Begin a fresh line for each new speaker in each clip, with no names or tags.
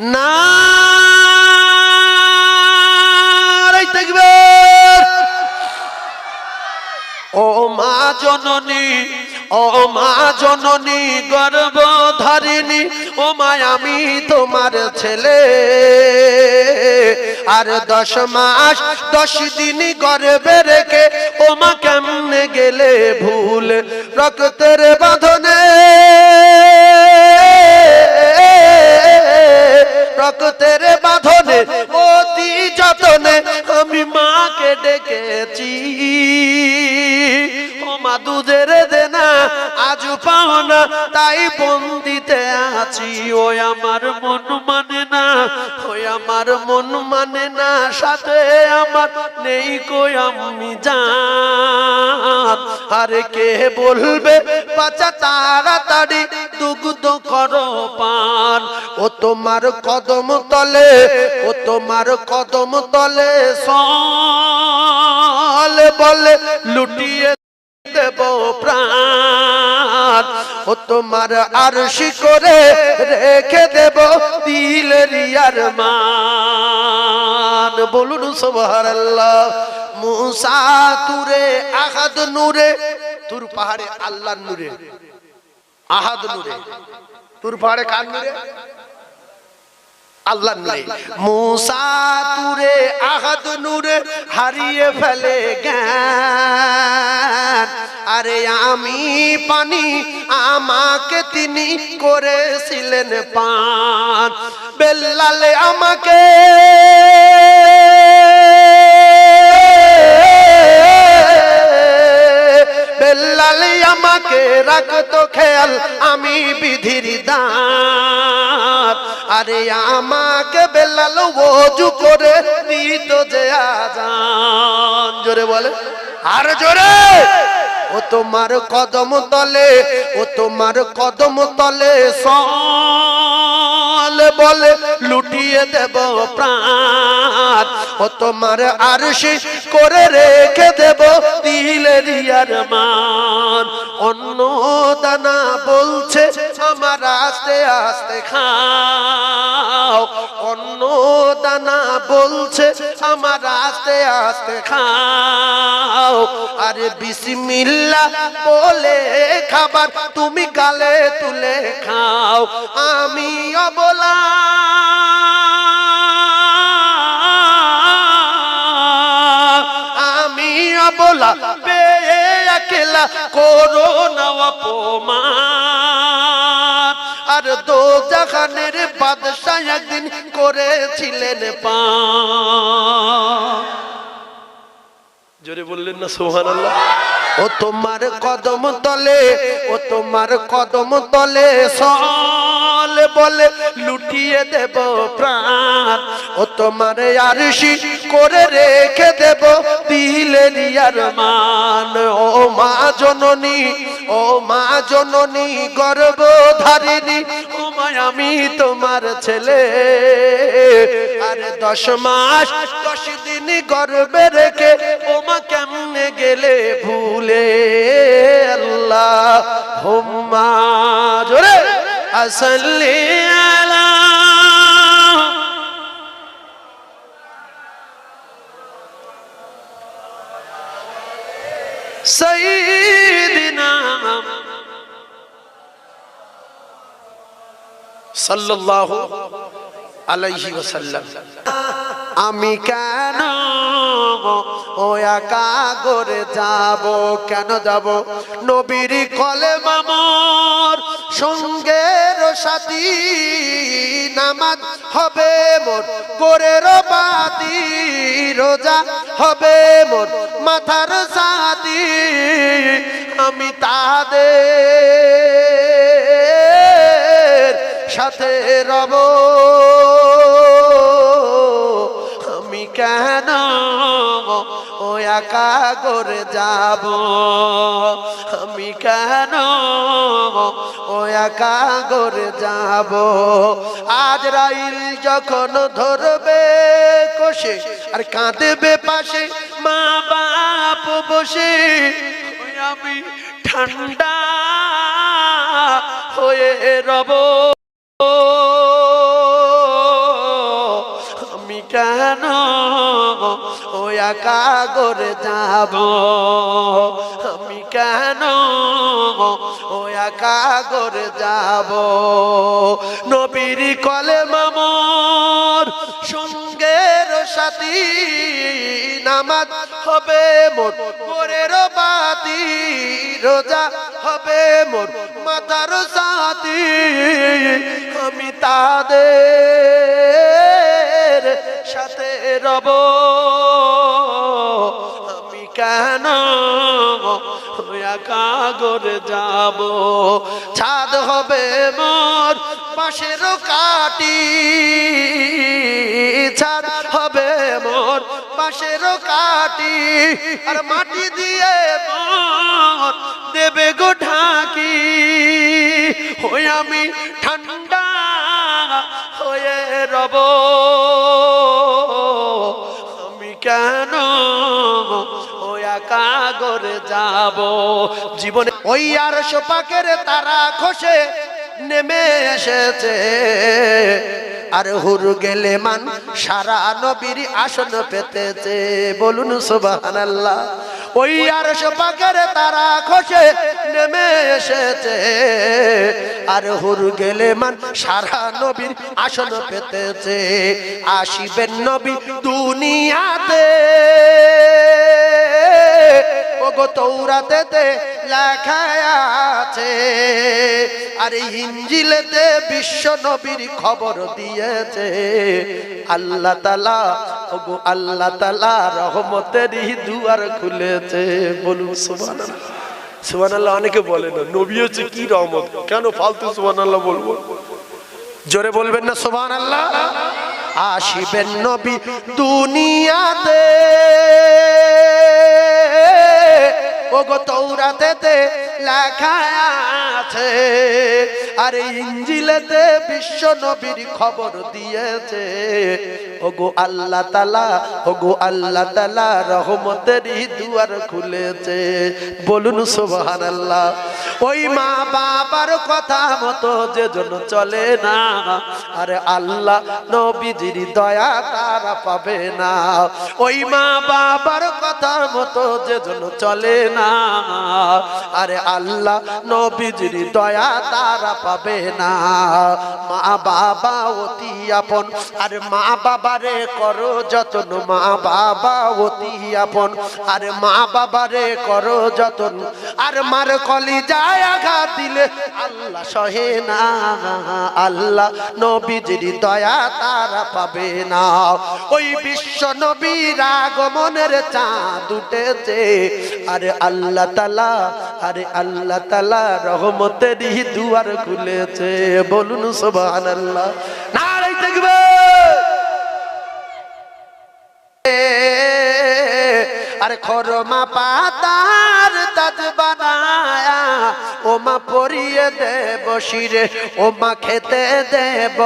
না ও মা জননী, ও মা জননী, গর্ভধারিণী, ও মা আমি তোমার ছেলে। আর দশ মাস, দশ দিন গর্বে রেখে ও মা কেমনে গেলে ভুল? রক্তের বাঁধনে দুধের দেনা আজ পাও না, তাই বন্দিতে আছি। ওই আমার মন মানে না, ওই আমার মন মানে না, সাথে আমার নেই কই আমি জান। আরে কে বলবে বাচ্চা তাড়াতাড়ি, দুগ্ধ করো পান। ও তোমার কদম তলে, ও তোমার কদম তলে, সলে বলে লুটিয়ে দেব প্রাণ। ও তোমার আরশি করে রেখে দেব দিলের ইয়ার মান বলুন সুবহানাল্লাহ, মুসা তুরে, আহাদ নূরে, তুর পাহাড়ে আল্লাহ নূরে। আহাদ নূরে। তুর পাহাড়ে কার নূরে? আল্লাহ নূরে। মুসা তুরে নূরে হারিয়ে ফেলে জ্ঞান। আরে আমি পানি আমাকে তিনি করেছিলেন পান। বেল্লালে আমাকে বেল্লালে আমাকে রাখতো খেয়াল আমি বিধির দান। আরে আমাকে বেল্লাল ওজু করে দিত যে আজান। জোরে বলে আর জোরে। ও তোমার কদম তলে ও তোমার কদম তলে সলে বলে লুটিয়ে দেব প্রাণ। ও তোমার আরশি করে রেখে দেব দিলের ইয়ার মান অন্য দানা বলছে, আমার আস্তে আস্তে খাও। অন্য দানা বলছে, আমার আস্তে আস্তে খাও। আরে বিসমিল্লা বলে খাবার তুমি গালে তুলে খাও। আমি অবলা অপমান। আর দো জাহানের বাদশাহ একদিন করেছিলেন জোরে বললেন না সোহান ও তোমার কদম তলে, ও তোমার কদম তলে সলে বলে লুটিয়ে দেব প্রাণ। ও তোমার আরশি করে রেখে দেব দিলের ইয়ার মান ও মা জননী ও মা জননী গর্ভধারিণী ও মা আমি তোমার ছেলে। আর দশ মাস, দশ দিন গর্বে রেখে ও মা কেমনে গেলে ভুলে? আল্লাহ, হোম্মা জোরে আসলি আলা সাল্লাল্লাহু আলাইহি ওয়াসাল্লাম। আমি কেন ও একা করে যাব কেন যাব? নবীর কলে মামর সঙ্গের সাথী নামাজ হবে মোর করে বাতি রোজা হবে মোর, মাথার সাথী আমি তাদের সাথে রব? আমি কেন ও একা করে যাব? আমি কেন ও একা করে যাব? আজ রাইল যখন ধরবে কষে আর কাঁদবে পাশে, মা বাপ বসে আমি ঠান্ডা হয়ে রব। আমি কেন ও একা করে যাব? আমি কেন ও একা করে যাব? নবীর কলে মামর সঙ্গের সাথী নামাজ হবে মোর মোরের বাতি, রোজা হবে মোর মাতার সাথী আমি তাদের সাথে রব। আমি কেন কাগর যাব? ছাদ হবে মোর পাশের কাটি ছাদ হবে মোর পাশের কাটি আর মাটি দিয়ে মোর দেবে গো ঢাকি। হই আমি ঠান্ডা হয়ে রব। আমি কেন কাগরে যাব? জীবনে ওই আর সোপাকের তারা খসে। নেমে এসেছে। আর হুর গেলে মান সারা নবীর আসন পেতেছে। বলুন সুবহানাল্লাহ। ওই আর সোপাকের তারা খসে নেমে এসেছে। আর হুর গেলে মান সারা নবীর আসন পেতেছে। আসিবেন নবী দুনিয়াতে। ওগো তৌরাতেতে লেখা আছে। আর ইঞ্জিলেতে বিশ্ব নবীর খবর দিয়েছে। আল্লাহ তালা ওগো আল্লাহ তালা রহমতের দুয়ার খুলেছে। বলুন সুবহান সুবহান আল্লাহ অনেকে বলে না, নবী হচ্ছে কি রহমত? কেন ফালতু সুবহান আল্লাহ বলব? জোরে বলবেন না সুবহান আল্লাহ আসিবেন নবী দুনিয়াতে। ওগো তৌরাতেতে লেখা আছে। আর ইঞ্জিলেতে বিশ্ব নবীর খবর দিয়েছে। ওগো আল্লাহ তালা ওগো আল্লাহ তালা দুয়ার খুলেছে। বলুন সোহান আল্লাহ ওই মা বাবার কথা মতো যে জন্য চলে না, আরে আল্লাহ নবীজির দয়া তারা পাবে না। ওই মা বাবার কথা মতো যে জন্য চলে না, আরে আল্লাহ নবীজির দয়া তারা পাবে না। মা বাবা অতি আপন, আর মা বাবারে করো যতন। মা বাবা অতি আপন, আর মা বাবারে করো যতন। আর মার কলি যায় আঘাত দিলে আল্লাহ সহে না। আল্লাহ নবীজির দয়া তারা পাবে না। ওই বিশ্ব নবীর আগমনের চাঁদ উঠেছে। আরে আল্লাহ তালা, আরে আল্লাহ তালা রহমতেরই দুয়ার খুলেছে। বলুন সোবান আল্লাহ নারাই দেখবে আর খরমা পাতার তাজ বানায়া ও মা পরিয়ে দেব শিরে ও মা খেতে দেব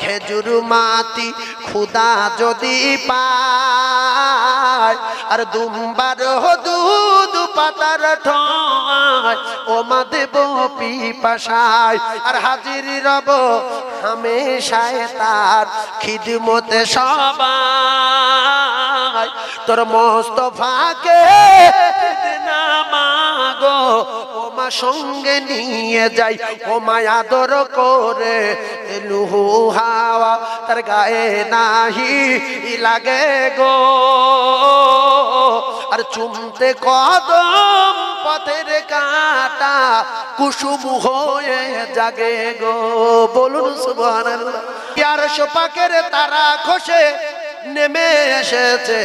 খেজুর মাতি খুদা যদি পায়। আর দুম্বার দুধ পাতার ঠয়, ও মা দেব পিপাসায়। আর হাজির রব হামেশায় তার খিদমতে সবাই। তোর মোস্তফাকে না মা সঙ্গে নিয়ে যাই। ও মা আদর করে লুহু হাওয়া তার গায়ে নাহি লাগে গো। আর চুমতে কদম পথের কাটা কুসুম হয়ে জাগে গো। বলুন সুবহানাল্লাহ। ইয়ার সোপাকের তারা খসে নেমে এসেছে।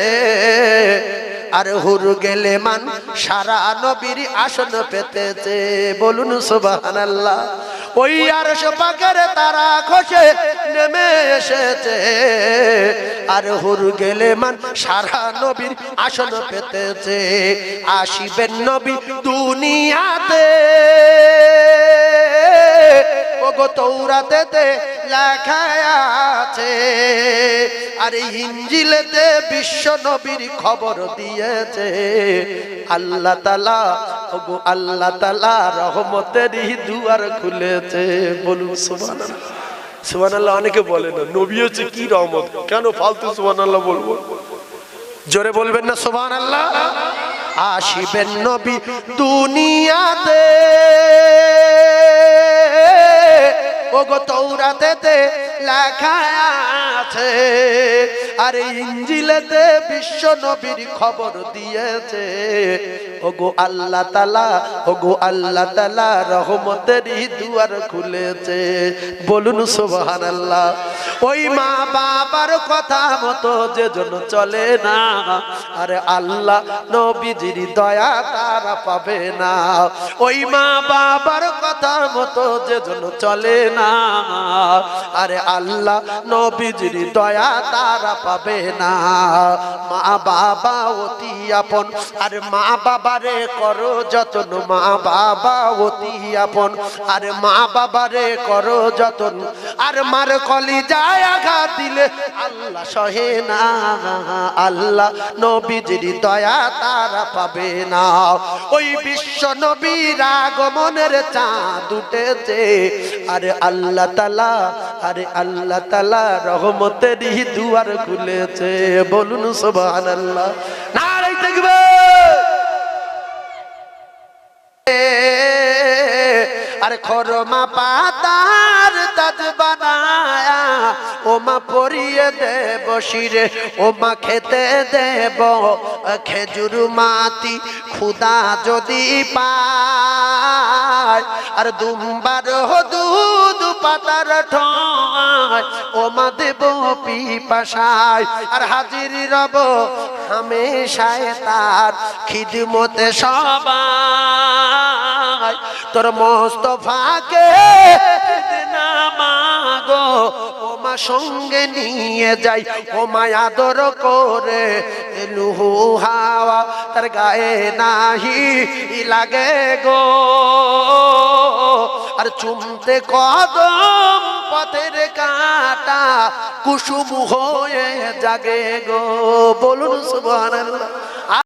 আর হুর গেলে মান সারা নবীর আসন পেতেছে। বলুন সুবহানাল্লাহ। ওই আর সোপাকের তারা খসে, নেমে এসেছে। আর হুর গেলে মান সারা নবীর আসন পেতেছে। আসিবেন নবী দুনিয়াতে। ওগো তৌরাতেতে লেখা আছে। আর ইঞ্জিলেতে বিশ্ব নবীর খবর দিয়েছে। আল্লাহ তালা ওগো আল্লাহ তালা রহমতেরই দুয়ার খুলেছে। বলুন সুবহানাল্লাহ।
সুবান আল্লাহ অনেকে বলে না নবী হচ্ছে কি রহমত? কেন ফালতু সুবান আল্লাহ বলব?
জোরে বলবেন না সোমান আল্লাহ আসিবেন নবী দুনিয়াতে। ওগো তৌরাতেতে লেখা আছে আরে ইঞ্জিলেতে বিশ্ব নবীর খবর দিয়েছে। ওগো আল্লাহ তালা, ওগো আল্লাহ তালা রহমতেরই দুয়ার খুলেছে। বলুন সোবাহান আল্লাহ ওই মা বাবার কথা মতো যে জন চলে না, আরে আল্লাহ নবীজির দয়া তারা পাবে না। ওই মা বাবার কথা মতো যে জন চলে না, আরে আল্লাহ নবীজির দয়া তারা পাবে না। মা বাবা অতি আপন, আর মা বাবারে করো যতন, মা বাবা অতি আপন। আর মা বাবারে করো যতন, আর মার কলি যায় আঘাত দিলে আল্লাহ সহে না, আল্লাহ নবীজির দয়া তারা পাবে না। ওই বিশ্ব নবীর আগমনের চাঁদ উঠেছে, আরে আল্লাহ তালা, আরে আল্লাহ তালা রহমতেরই দুয়ার খুলেছে। বলুন সোবান আল্লাহ নারাই দেখবে আর খরমা পাতার তাজ বানায়া ওমা পরিয়ে দেব শিরে ওমা খেতে দেব খেজুর মাতি খুদা যদি পায়। আর দুমবার দুধ পাতার ঠয় ওমা দেব পিপাসায়। আর হাজির রব হামেশায় তার খিদমতে সবাই। তোর মোস্তফাকে না ও মা সঙ্গে নিয়ে যাই। ও মা আদর করে লুহু হাওয়া, তার গায়ে নাহি লাগে গো। আর চুমতে কদম পথের কাটা কুসুম হয়ে জাগে গো। বলুন সুবহানাল্লাহ।